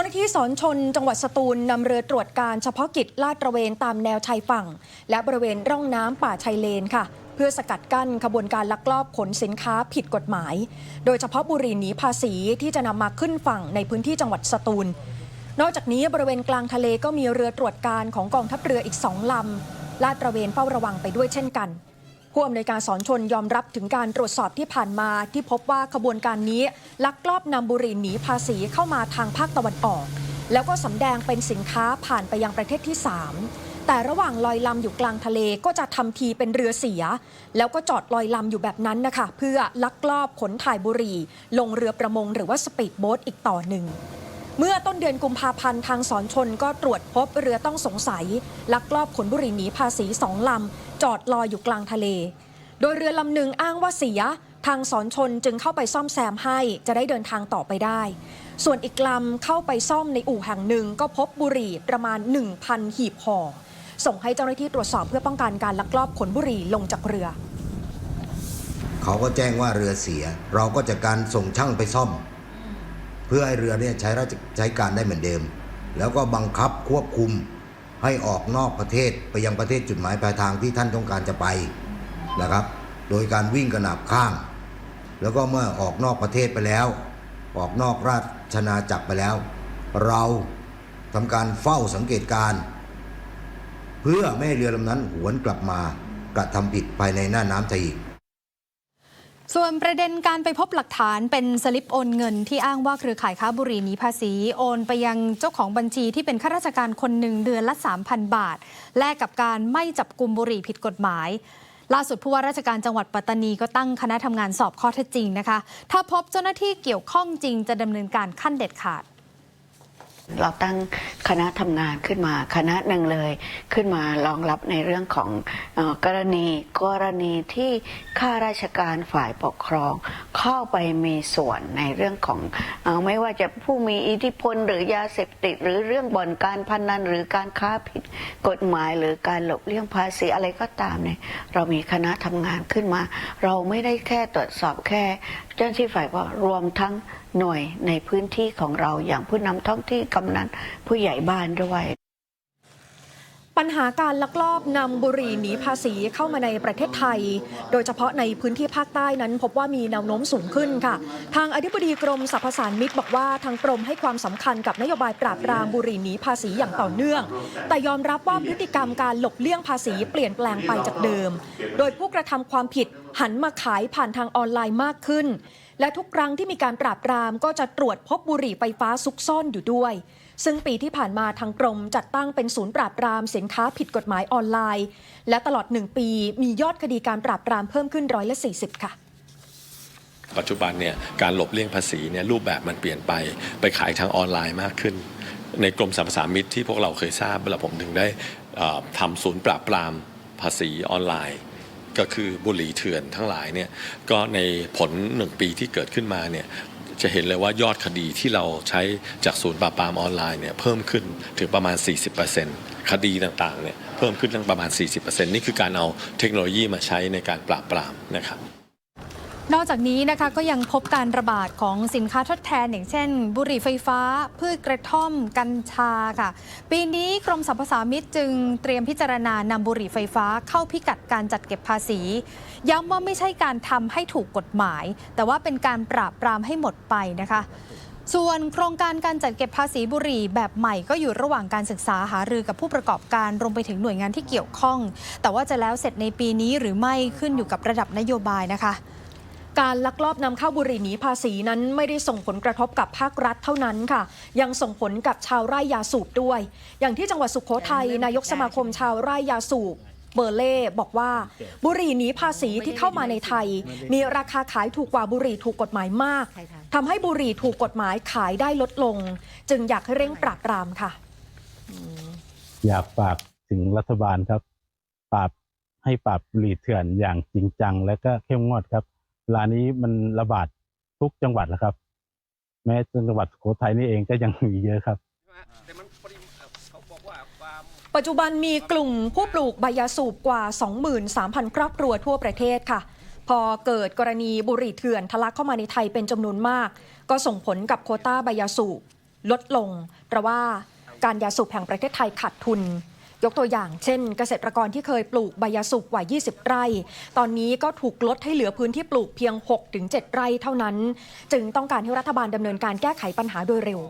จ้าหน้าที่สอนชนจังหวัดสตูลนำเรือตรวจการเฉพาะกิจลาดตระเวนตามแนวชายฝั่ง และบริเวณร่องน้ำป่าชายเลนค่ะ เพื่อสกัดกั้นขบวนการลักลอบขนสินค้าผิดกฎหมาย โดยเฉพาะบุหรี่หนีภาษีที่จะนำมาขึ้นฝั่งในพื้นที่จังหวัดสตูล นอกจากนี้บริเวณกลางทะเลก็มีเรือตรวจการของกองทัพเรืออีกสองลำลาดตระเวนเฝ้าระวังไปด้วยเช่นกัน ผู้อำนวยการสอนชนยอมรับถึงการตรวจสอบที่ผ่านมาที่พบว่าขบวนการนี้ ลักลอบนำบุหรี่หนีภาษีเข้ามาทางภาคตะวันออก แล้วก็สำแดงเป็นสินค้าผ่านไปยังประเทศที่ 3 แต่ระหว่างลอยลำอยู่กลางทะเลก็จะทำทีเป็นเรือเสีย แล้วก็จอดลอยลำอยู่แบบนั้นนะคะ เพื่อลักลอบขนถ่ายบุหรี่ ลงเรือประมงหรือว่าสปีดโบ๊ทอีกต่อหนึ่ง เมื่อต้นเดือนกุมภาพันธ์ทางสอนชนก็ตรวจพบเรือต้องสงสัย ลักลอบขนบุหรี่หนีภาษีสองลำ จอดลอยอยู่กลางทะเล โดยเรือลำหนึ่งอ้างว่าเสีย ทางสอนชนจึงเข้าไปซ่อมแซมให้จะได้เดินทางต่อไปได้ ส่วนอีกลำเข้าไปซ่อมในอู่แห่งหนึ่งก็พบบุหรี่ประมาณ 1,000 หีบห่อส่งให้เจ้าหน้าที่ตรวจสอบเพื่อป้องกันการลักลอบขนบุหรี่ลงจากเรือ เขาก็แจ้งว่าเรือเสีย เราก็จะการส่งช่างไปซ่อม เพื่อให้เรือเนี่ยใช้ราชใช้การได้เหมือนเดิม แล้วก็บังคับควบคุมให้ออกนอกประเทศไปยังประเทศจุดหมายปลายทางที่ท่านต้องการจะไปนะครับ โดยการวิ่งกระหนาบข้าง แล้วก็เมื่อออกนอกประเทศไปแล้ว ออกนอกราชนาจักรไปแล้ว เราทำการเฝ้าสังเกตการ์เพื่อไม่ให้เรือลำนั้นหวนกลับมากระทำผิดภายในหน้าน้ำไทยอีก ส่วนประเด็นการไปพบหลักฐานเป็นสลิปโอนเงินที่อ้างว่าเครือข่ายค้าบุหรี่หนีภาษีโอนไปยังเจ้าของบัญชีที่เป็นข้าราชการคนหนึ่งเดือนละ 3,000 บาท แลกกับการไม่จับกลุ่มบุหรี่ผิดกฎหมาย ล่าสุดผู้ว่าราชการจังหวัดปัตตานีก็ตั้งคณะทำงานสอบข้อเท็จจริงนะคะ ถ้าพบเจ้าหน้าที่เกี่ยวข้องจริงจะดำเนินการขั้นเด็ดขาด เราตั้งคณะทำงานขึ้นมาคณะหนึ่งเลยขึ้นมารองรับในเรื่องของออกรณีกรณีที่ข้าราชการฝ่ายปกครอง เข้าไปมีส่วนในเรื่องของอไม่ว่าจะผู้มีอิทธิพลหรือยาเสพติดหรือเรื่องบ่อนการพนันหรือการค้าผิดกฎหมายหรือการหลบเลี่ยงภาษีอะไรก็ตามเนี่ยเรามีคณะทำงานขึ้นมา เราไม่ได้แค่ตรวจสอบแค่ เจ้าหน้าที่ฝ่ายก็รวมทั้งหน่วยในพื้นที่ของเราอย่างผู้นำท้องที่กำนันผู้ใหญ่บ้านด้วย ปัญหาการลักลอบนำบุหรี่หนีภาษีเข้ามาในประเทศไทย โดยเฉพาะในพื้นที่ภาคใต้นั้น พบว่ามีแนวโน้มสูงขึ้นค่ะ ทางอธิบดีกรมสรรพสานมิตรบอกว่าทางกรมให้ความสำคัญกับนโยบายปราบปรามบุหรี่หนีภาษีอย่างต่อเนื่อง แต่ยอมรับว่าพฤติกรรมการหลบเลี่ยงภาษีเปลี่ยนแปลงไปจากเดิม โดยผู้กระทำความผิดหันมาขายผ่านทางออนไลน์มากขึ้น และทุกครั้งที่มีการปราบปรามก็จะตรวจพบบุหรี่ไฟฟ้าซุกซ่อนอยู่ด้วย ซึ่งปีที่ผ่านมาทางกรมจัดตั้งเป็นศูนย์ปราบปรามสินค้าผิดกฎหมายออนไลน์ และตลอดหนึ่งปีมียอดคดีการปราบปรามเพิ่มขึ้นร้อยละ40 ค่ะปัจจุบันเนี่ยการหลบเลี่ยงภาษีเนี่ยรูปแบบมันเปลี่ยนไปไปขายทางออนไลน์มากขึ้น ในกรมสรรพสามิตที่พวกเราเคยทราบเวลาผมถึงได้ทำศูนย์ปราบปรามภาษีออนไลน์ ก็คือบุหรี่เถื่อนทั้งหลายเนี่ยก็ในผลหนึ่งปีที่เกิดขึ้นมาเนี่ยจะเห็นเลยว่ายอดคดีที่เราใช้จากศูนย์ปราบปรามออนไลน์เนี่ยเพิ่มขึ้นถึงประมาณ 40%คดีต่างๆเนี่ยเพิ่มขึ้นตั้งประมาณ 40%นี่คือการเอาเทคโนโลยีมาใช้ในการปราบปรามนะครับ นอกจากนี้นะคะก็ยังพบการระบาดของสินค้าทดแทน อย่างเช่น บุหรี่ไฟฟ้า พืชกระท่อม กัญชาค่ะ ปีนี้กรมสรรพสามิตจึงเตรียมพิจารณานำบุหรี่ไฟฟ้าเข้าพิกัดการจัดเก็บภาษี ย้ำว่าไม่ใช่การทำให้ถูกกฎหมาย แต่ว่าเป็นการปราบปรามให้หมดไปนะคะส่วนโครงการการจัดเก็บภาษีบุหรี่แบบใหม่ก็อยู่ระหว่างการศึกษาหารือกับผู้ประกอบการรวมไปถึงหน่วยงานที่เกี่ยวข้อง แต่ว่าจะแล้วเสร็จในปีนี้หรือไม่ขึ้นอยู่กับระดับนโยบายนะคะ การลักลอบนำเข้าบุหรี่หนีภาษีนั้นไม่ได้ส่งผลกระทบกับภาครัฐเท่านั้นค่ะ ยังส่งผลกับชาวไร่ยาสูบด้วย อย่างที่จังหวัดสุขโขทัยนายกสมาคมชาวไร่ยาสูบเบอร์เล่บอกว่า บุหรี่หนีภาษีที่เข้ามาในไทย มีราคาขายถูกกว่าบุหรี่ถูกกฎหมายมากทำให้บุหรี่ถูกกฎหมายขายได้ลดลง จึงอยากให้เร่งปราบปรามค่ะ อยากฝากถึงรัฐบาลครับ ปราบให้ปราบบุหรี่เถื่อนอย่างจริงจัง และก็เข้มงวดครับ เวลานี้มันระบาดทุกจังหวัดแล้วครับ แม้จังหวัดโขทัยนี่เองก็ยังมีเยอะครับ ปัจจุบันมีกลุ่มผู้ปลูกใบยาสูบกว่า 23,000 ครอบครัวทั่วประเทศค่ะ พอเกิดกรณีบุหรี่เถื่อนทะลักเข้ามาในไทยเป็นจำนวนมาก ก็ส่งผลกับโคต้าใบยาสูบลดลง เพราะว่าการยาสูบแห่งประเทศไทยขาดทุน ยกตัวอย่างเช่น เกษตรกรที่เคยปลูกใบยาสุกกว่า 20 ไร่ ตอนนี้ก็ถูกลดให้เหลือพื้นที่ปลูกเพียง 6-7 ไร่เท่านั้น จึงต้องการให้รัฐบาลดำเนินการแก้ไขปัญหาโดยเร็ว